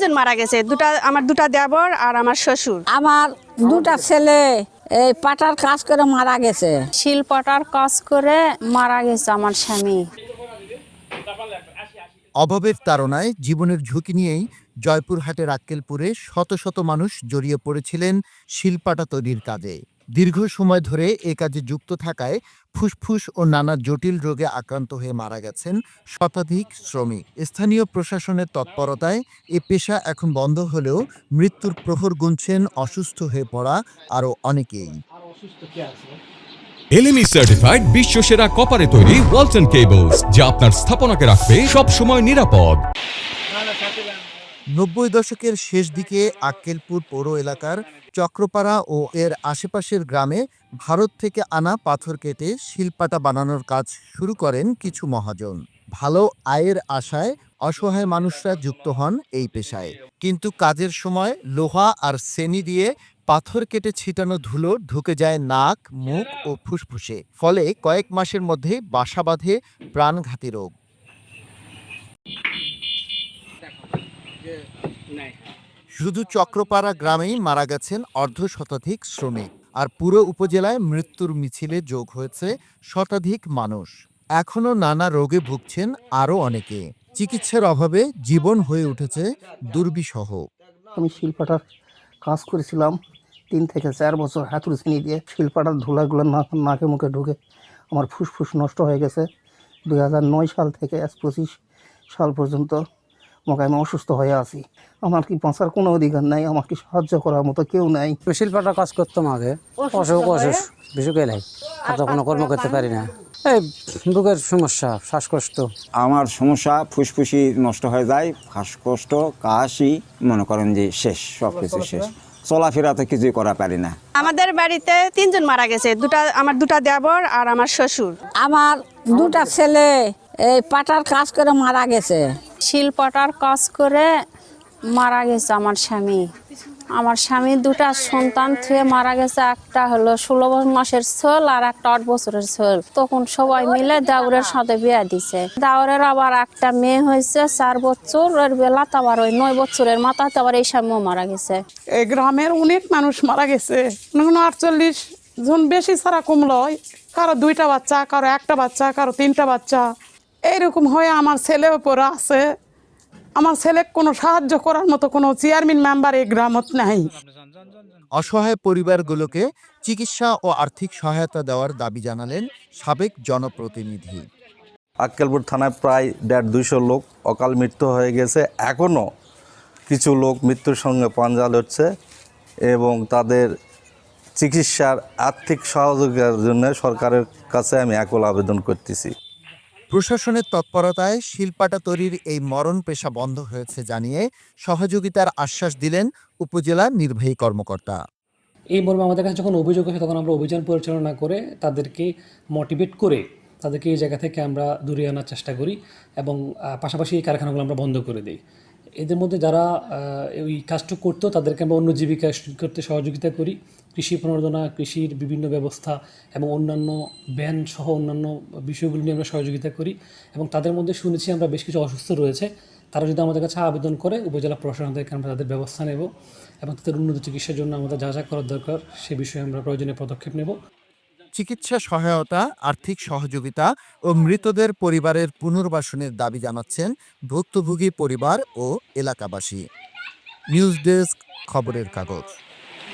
তিনজন মারা গেছে দুটা আমার দুটা দেবর আর আমার শ্বশুর। আমার দুটা ছেলে এই পাটার কাজ করে মারা গেছে। শিলপটার কাজ করে মারা গেছে আমার স্বামী। অভাবের তাড়নায় জীবনের ঝুঁকি নিয়েই জয়পুরহাটের আক্কেলপুরে শত শত মানুষ জড়িয়ে পড়েছিলেন শিলপাটা তৈরির কাজে। দীর্ঘ সময় ধরে এ কাজে যুক্ত থাকায় ফুসফুস ও নানা জটিল রোগে আক্রান্ত হয়ে মারা গেছেন শতাধিক শ্রমিক। স্থানীয় প্রশাসনের তৎপরতায় এ পেশা এখন বন্ধ হলেও মৃত্যুর প্রহর গুনছেন অসুস্থ হয়ে পড়া আরও অনেকেই। এলএমই সার্টিফাইড বিশ্ব সেরা কপারে তৈরি ওয়ালটন কেবলস যা আপনার স্থাপনাকে রাখবে সব সময় নিরাপদ নব্বই দশকের শেষ দিকে আক্কেলপুর পৌর এলাকার চক্রপাড়া ও এর আশেপাশের গ্রামে ভারত থেকে আনা পাথর কেটে শিলপাটা বানানোর কাজ শুরু করেন কিছু মহাজন। ভালো আয়ের আশায় অসহায় মানুষরা যুক্ত হন এই পেশায়। কিন্তু কাজের সময় লোহা আর সেনি দিয়ে পাথর কেটে ছিটানো ধুলো ঢুকে যায় নাক, মুখ ও ফুসফুসে। ফলে কয়েক মাসের মধ্যে বাসা বাঁধে প্রাণঘাতী রোগ। শুধু চক্রপাড়া গ্রামেই মারা গেছেন অর্ধ শতাধিক শ্রমিক আর পুরো উপজেলায় মৃত্যুর মিছিলে যোগ হয়েছে শতাধিক মানুষ। এখনও নানা রোগে ভুগছেন আরও অনেকে। চিকিৎসার অভাবে জীবন হয়ে উঠেছে দুর্বিষহ। আমি শিল্পাটার কাজ করেছিলাম তিন থেকে চার বছর হাতুড়ি চিনি দিয়ে। শিল্পাটার ধুলাগুলো না নাকে মুখে ঢুকে আমার ফুসফুস নষ্ট হয়ে গেছে। দুই হাজার নয় সাল থেকে পঁচিশ সাল পর্যন্ত আমাকে আমি অসুস্থ হয়ে আছি। আমার কি বাঁচার কোনো অধিকার নাই আমাকে সাহায্য করার মতো কেউ নাই। শিল্পটা কাজ করতাম আগে অসুখ অসুখ এলাই আর তো কোনো কর্ম করতে পারি না। এই বুকের সমস্যা শ্বাসকষ্ট। আমার সমস্যা ফুসফুসি নষ্ট হয়ে যায় শ্বাসকষ্ট কাশি মনে করেন যে শেষ সব কিছু শেষ। চলাফেরা তো কিছুই করা পারি না। আমাদের বাড়িতে তিনজন মারা গেছে দুটা আমার দুটা দেবর আর আমার শ্বশুর। আমার দুটা ছেলে এই পাটার কাজ করে মারা গেছে। শিলপটার কাজ করে মারা গেছে আমার স্বামী। আমার স্বামী দুটা সন্তান থেকে মারা গেছে, একটা হলো ষোলো মাসের ছোল আর একটা আট বছরের ছোল। তখন সবাই মিলে দাউরের সাথে বিয়ে দিছে। দাউরের আবার একটা মেয়ে হয়েছে, চার বছর এর বেলা আবার ওই নয় বছরের মাথাতে আবার এই স্বামীও মারা গেছে। এই গ্রামের অনেক মানুষ মারা গেছে। আটচল্লিশ জন বেশি ছাড়া কম লয় কারও দুইটা বাচ্চা, কারও একটা বাচ্চা, কারও তিনটা বাচ্চা। এইরকম হয়ে আমার ছেলে ওপরে আছে। আমার ছেলে কোনো সাহায্য করার মতো কোনো চেয়ারম্যান মেম্বার এই গ্রামত নাই। অসহায় পরিবারগুলোকে চিকিৎসা ও আর্থিক সহায়তা দেওয়ার দাবি জানালেন সাবেক জনপ্রতিনিধি। আক্কেলপুর থানায় প্রায় দেড় দুইশো লোক অকাল মৃত্যু হয়ে গেছে। এখনও কিছু লোক মৃত্যুর সঙ্গে পাঞ্জা লড়ছে এবং তাদের চিকিৎসার আর্থিক সহযোগিতার জন্য সরকারের কাছে আমি একল আবেদন করতেছি। প্রশাসনের তৎপরতায় শিলপাটা তৈরির এই মরণ পেশা বন্ধ হয়েছে জানিয়ে সহযোগিতার আশ্বাস দিলেন উপজেলা নির্বাহী কর্মকর্তা। এই মর্মে আমাদের কাছে যখন অভিযোগ আসে, তখন আমরা অভিযান পরিচালনা করে তাদেরকে মোটিভেট করে তাদেরকে এই জায়গা থেকে আমরা দূরে আনার চেষ্টা করি এবং পাশাপাশি এই কারখানাগুলো আমরা বন্ধ করে দিই। এদের মধ্যে যারা ওই কাজটা করতো, তাদেরকে আমরা অন্য জীবিকা করতে সহযোগিতা করি। কৃষি প্রণোদনা, কৃষির বিভিন্ন ব্যবস্থা এবং অন্যান্য ব্যান সহ অন্যান্য বিষয়গুলো নিয়ে আমরা সহযোগিতা করি এবং তাদের মধ্যে শুনেছি আমরা বেশ কিছু অসুস্থ রয়েছে। তারা যদি আমাদের কাছে আবেদন করে, উপজেলা প্রশাসন থেকে আমরা তাদের ব্যবস্থা নেব এবং তাদের উন্নত চিকিৎসার জন্য আমাদের যা যা করার দরকার সে বিষয়ে আমরা প্রয়োজনীয় পদক্ষেপ নেব। চিকিৎসা সহায়তা, আর্থিক সহযোগিতা ও মৃতদের পরিবারের পুনর্বাসনের দাবি জানাচ্ছেন ভুক্তভোগী পরিবার ও এলাকাবাসী। নিউজ ডেস্ক, খবরের কাগজ।